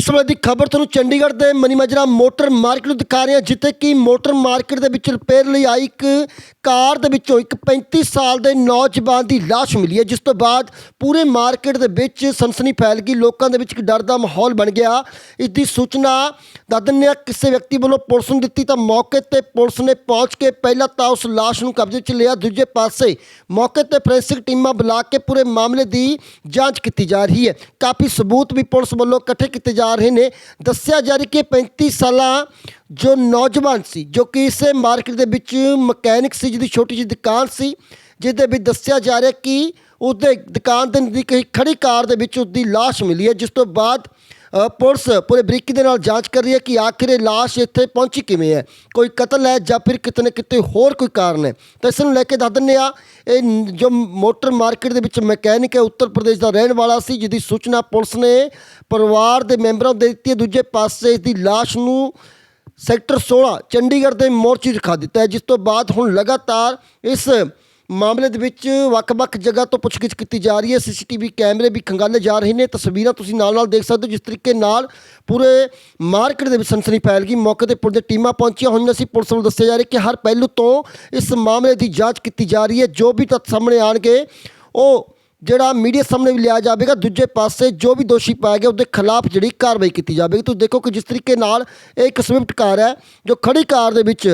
ਇਸ ਵੇਲੇ ਦੀ ਖਬਰ ਤੁਹਾਨੂੰ ਚੰਡੀਗੜ੍ਹ ਦੇ ਮਨੀਮਾਜਰਾ ਮੋਟਰ ਮਾਰਕੀਟ ਨੂੰ ਦਿਖਾ ਰਹੇ ਹਾਂ, ਜਿੱਥੇ ਕਿ ਮੋਟਰ ਮਾਰਕੀਟ ਦੇ ਵਿੱਚ ਰਿਪੇਅਰ ਲਈ ਆਈ ਇੱਕ ਕਾਰ ਦੇ ਵਿੱਚੋਂ ਇੱਕ 35 ਸਾਲ ਦੇ ਨੌਜਵਾਨ ਦੀ ਲਾਸ਼ ਮਿਲੀ ਹੈ, ਜਿਸ ਤੋਂ ਬਾਅਦ ਪੂਰੇ ਮਾਰਕੀਟ ਦੇ ਵਿੱਚ ਸਨਸਨੀ ਫੈਲ ਗਈ, ਲੋਕਾਂ ਦੇ ਵਿੱਚ ਇੱਕ ਡਰ ਦਾ ਮਾਹੌਲ ਬਣ ਗਿਆ। ਇਸ ਦੀ ਸੂਚਨਾ ਦਦਨਿਆ ਕਿਸੇ ਵਿਅਕਤੀ ਵੱਲੋਂ ਪੁਲਿਸ ਨੂੰ ਦਿੱਤੀ ਤਾਂ ਮੌਕੇ ਤੇ ਪੁਲਿਸ ਨੇ ਪਹੁੰਚ ਕੇ ਪਹਿਲਾਂ ਤਾਂ ਉਸ ਲਾਸ਼ ਨੂੰ ਕਬਜ਼ੇ 'ਚ ਲਿਆ, ਦੂਜੇ ਪਾਸੇ ਮੌਕੇ ਤੇ ਫੋਰੈਂਸਿਕ ਟੀਮਾਂ ਬੁਲਾ ਕੇ ਪੂਰੇ ਮਾਮਲੇ ਦੀ ਜਾਂਚ ਕੀਤੀ ਜਾ ਰਹੀ ਹੈ। ਕਾਫੀ ਸਬੂਤ ਵੀ ਪੁਲਿਸ ਵੱਲੋਂ ਇਕੱਠੇ ਕੀਤੇ ਜਾ ਰਹੇ ਨੇ। ਦੱਸਿਆ ਜਾ ਰਿਹਾ ਕਿ 35 ਸਾਲਾਂ ਜੋ ਨੌਜਵਾਨ ਸੀ, ਜੋ ਕਿ ਇਸੇ ਮਾਰਕੀਟ ਦੇ ਵਿੱਚ ਮਕੈਨਿਕ ਸੀ, ਜਿਹਦੀ ਛੋਟੀ ਜਿਹੀ ਦੁਕਾਨ ਸੀ, ਜਿਹਦੇ ਵਿੱਚ ਦੱਸਿਆ ਜਾ ਰਿਹਾ ਕਿ ਉਹਦੇ ਦੁਕਾਨ ਦੇ ਨਜ਼ਦੀਕ ਇੱਕ ਖੜੀ ਕਾਰ ਦੇ ਵਿੱਚ ਉਸਦੀ ਲਾਸ਼ ਮਿਲੀ ਹੈ, ਜਿਸ ਤੋਂ ਬਾਅਦ ਪੁਲਿਸ ਪੂਰੇ ਬਰੀਕੀ ਦੇ ਨਾਲ ਜਾਂਚ ਕਰ ਰਹੀ ਹੈ ਕਿ ਆਖਿਰ ਇਹ ਲਾਸ਼ ਇੱਥੇ ਪਹੁੰਚੀ ਕਿਵੇਂ ਹੈ। ਕੋਈ ਕਤਲ ਹੈ ਜਾਂ ਫਿਰ ਕਿਤੇ ਨਾ ਕਿਤੇ ਹੋਰ ਕੋਈ ਕਾਰਨ ਹੈ? ਤਾਂ ਇਸ ਨੂੰ ਲੈ ਕੇ ਦੱਸ ਦਿੰਦੇ ਆ ਇਹ ਜੋ ਮੋਟਰ ਮਾਰਕੀਟ ਦੇ ਵਿੱਚ ਮਕੈਨਿਕ ਹੈ, ਉੱਤਰ ਪ੍ਰਦੇਸ਼ ਦਾ ਰਹਿਣ ਵਾਲਾ ਸੀ, ਜਿਹਦੀ ਸੂਚਨਾ ਪੁਲਿਸ ਨੇ ਪਰਿਵਾਰ ਦੇ ਮੈਂਬਰਾਂ ਨੂੰ ਦੇ ਦਿੱਤੀ ਹੈ। ਦੂਜੇ ਪਾਸੇ ਇਸ ਦੀ ਲਾਸ਼ ਨੂੰ ਸੈਕਟਰ 16 ਚੰਡੀਗੜ੍ਹ ਦੇ ਮੋਰਚੀ 'ਚ ਰਖਾ ਦਿੱਤਾ ਹੈ, ਜਿਸ ਤੋਂ ਬਾਅਦ ਹੁਣ ਲਗਾਤਾਰ ਇਸ ਮਾਮਲੇ ਦੇ ਵਿੱਚ ਵੱਖ-ਵੱਖ ਜਗ੍ਹਾ ਤੋਂ ਪੁੱਛਗਿੱਛ ਕੀਤੀ ਜਾ ਰਹੀ ਹੈ। ਸੀਸੀਟੀਵੀ ਕੈਮਰੇ ਵੀ ਖੰਗਾਲੇ ਜਾ ਰਹੇ ਨੇ। ਤਸਵੀਰਾਂ ਤੁਸੀਂ ਨਾਲ-ਨਾਲ ਦੇਖ ਸਕਦੇ ਹੋ, ਜਿਸ ਤਰੀਕੇ ਨਾਲ ਪੂਰੇ ਮਾਰਕੀਟ ਦੇ ਵਿੱਚ ਸਨਸਨੀ ਫੈਲ ਗਈ। ਮੌਕੇ ਤੇ ਪੁਲਿਸ ਦੀਆਂ ਟੀਮਾਂ ਪਹੁੰਚੀਆਂ ਹੋਈਆਂ ਸੀ। ਪੁਲਿਸ ਵੱਲੋਂ ਦੱਸਿਆ ਜਾ ਰਿਹਾ ਕਿ ਹਰ ਪਹਿਲੂ ਤੋਂ ਇਸ ਮਾਮਲੇ ਦੀ ਜਾਂਚ ਕੀਤੀ ਜਾ ਰਹੀ ਹੈ। ਜੋ ਵੀ ਤੱਥ ਸਾਹਮਣੇ ਆਣਗੇ ਉਹ ਜਿਹੜਾ ਮੀਡੀਆ ਸਾਹਮਣੇ ਵੀ ਲਿਆ ਜਾਵੇਗਾ, ਦੂਜੇ ਪਾਸੇ ਜੋ ਵੀ ਦੋਸ਼ੀ ਪਾਇਆ ਗਿਆ ਉਹਦੇ ਖਿਲਾਫ ਜਿਹੜੀ ਕਾਰਵਾਈ ਕੀਤੀ ਜਾਵੇਗੀ। ਤੁਸੀਂ ਦੇਖੋ ਕਿ ਜਿਸ ਤਰੀਕੇ ਨਾਲ ਇਹ ਇੱਕ ਸਵਿਫਟ ਕਾਰ ਹੈ, ਜੋ ਖੜੀ ਕਾਰ ਦੇ ਵਿੱਚ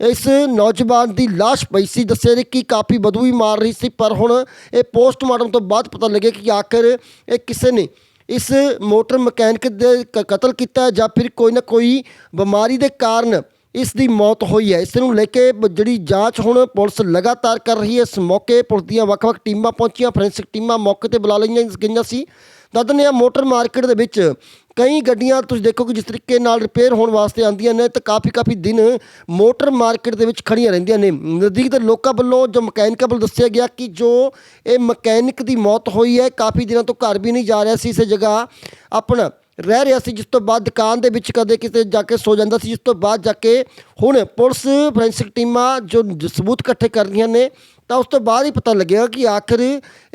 ਇਸ ਨੌਜਵਾਨ ਦੀ ਲਾਸ਼ ਪਈ ਸੀ। ਦੱਸਿਆ ਰਿਹਾ ਕਿ ਕਾਫੀ ਬਦਬੂ ਵੀ ਮਾਰ ਰਹੀ ਸੀ, ਪਰ ਹੁਣ ਇਹ ਪੋਸਟਮਾਰਟਮ ਤੋਂ ਬਾਅਦ ਪਤਾ ਲੱਗਿਆ ਕਿ ਆਖਰ ਇਹ ਕਿਸੇ ਨੇ ਇਸ ਮੋਟਰ ਮਕੈਨਿਕ ਦੇ ਕਤਲ ਕੀਤਾ ਜਾਂ ਫਿਰ ਕੋਈ ਨਾ ਕੋਈ ਬਿਮਾਰੀ ਦੇ ਕਾਰਨ ਇਸ ਦੀ ਮੌਤ ਹੋਈ ਹੈ। ਇਸ ਨੂੰ ਲੈ ਕੇ ਬ- ਜਿਹੜੀ ਜਾਂਚ ਹੁਣ ਪੁਲਿਸ ਲਗਾਤਾਰ ਕਰ ਰਹੀ ਹੈ। ਇਸ ਮੌਕੇ ਪੁਲਿਸ ਦੀਆਂ ਵੱਖ-ਵੱਖ ਟੀਮਾਂ ਪਹੁੰਚੀਆਂ। ਫੋਰੈਂਸਿਕ ਟੀਮਾਂ ਮੌਕੇ ਤੇ ਬੁਲਾ ਲਈਆਂ ਗਈਆਂ ਸੀ। ਦੱਸਦੇ ਹਾਂ, ਮੋਟਰ ਮਾਰਕੀਟ ਦੇ ਵਿੱਚ ਕਈ ਗੱਡੀਆਂ, ਤੁਸੀਂ ਦੇਖੋ ਕਿ ਜਿਸ ਤਰੀਕੇ ਨਾਲ ਰਿਪੇਅਰ ਹੋਣ ਵਾਸਤੇ ਆਉਂਦੀਆਂ ਨੇ ਤਾਂ ਕਾਫੀ ਕਾਫੀ ਦਿਨ ਮੋਟਰ ਮਾਰਕੀਟ ਦੇ ਵਿੱਚ ਖੜੀਆਂ ਰਹਿੰਦੀਆਂ ਨੇ। ਨਜ਼ਦੀਕ ਦੇ ਲੋਕਾਂ ਵੱਲੋਂ ਜੋ ਮਕੈਨਿਕਾਂ ਵੱਲੋਂ ਦੱਸਿਆ ਗਿਆ ਕਿ ਜੋ ਇਹ ਮਕੈਨਿਕ ਦੀ ਮੌਤ ਹੋਈ ਹੈ, ਕਾਫੀ ਦਿਨਾਂ ਤੋਂ ਘਰ ਵੀ ਨਹੀਂ ਜਾ ਰਿਹਾ ਸੀ। ਇਸ ਜਗ੍ਹਾ ਆਪਣਾ ਰਹਿ ਰਿਹਾ ਸੀ, ਜਿਸ ਤੋਂ ਬਾਅਦ ਦੁਕਾਨ ਦੇ ਵਿੱਚ ਕਦੇ ਕਿਤੇ ਜਾ ਕੇ ਸੋ ਜਾਂਦਾ ਸੀ, ਜਿਸ ਤੋਂ ਬਾਅਦ ਜਾ ਕੇ ਹੁਣ ਪੁਲਿਸ ਫੋਰੈਂਸਿਕ ਟੀਮਾਂ ਜੋ ਸਬੂਤ ਇਕੱਠੇ ਕਰ ਰਹੀਆਂ ਨੇ, ਤਾਂ ਉਸ ਤੋਂ ਬਾਅਦ ਹੀ ਪਤਾ ਲੱਗਿਆ ਕਿ ਆਖਰ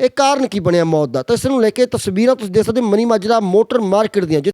ਇਹ ਕਾਰਨ ਕੀ ਬਣਿਆ ਮੌਤ ਦਾ। ਤਾਂ ਇਸ ਨੂੰ ਲੈ ਕੇ ਤਸਵੀਰਾਂ ਤੁਸੀਂ ਦੇਖ ਸਕਦੇ ਹੋ ਮਨੀ ਮਾਜਰਾ ਮੋਟਰ ਮਾਰਕੀਟ ਦੀਆਂ ਜਿ-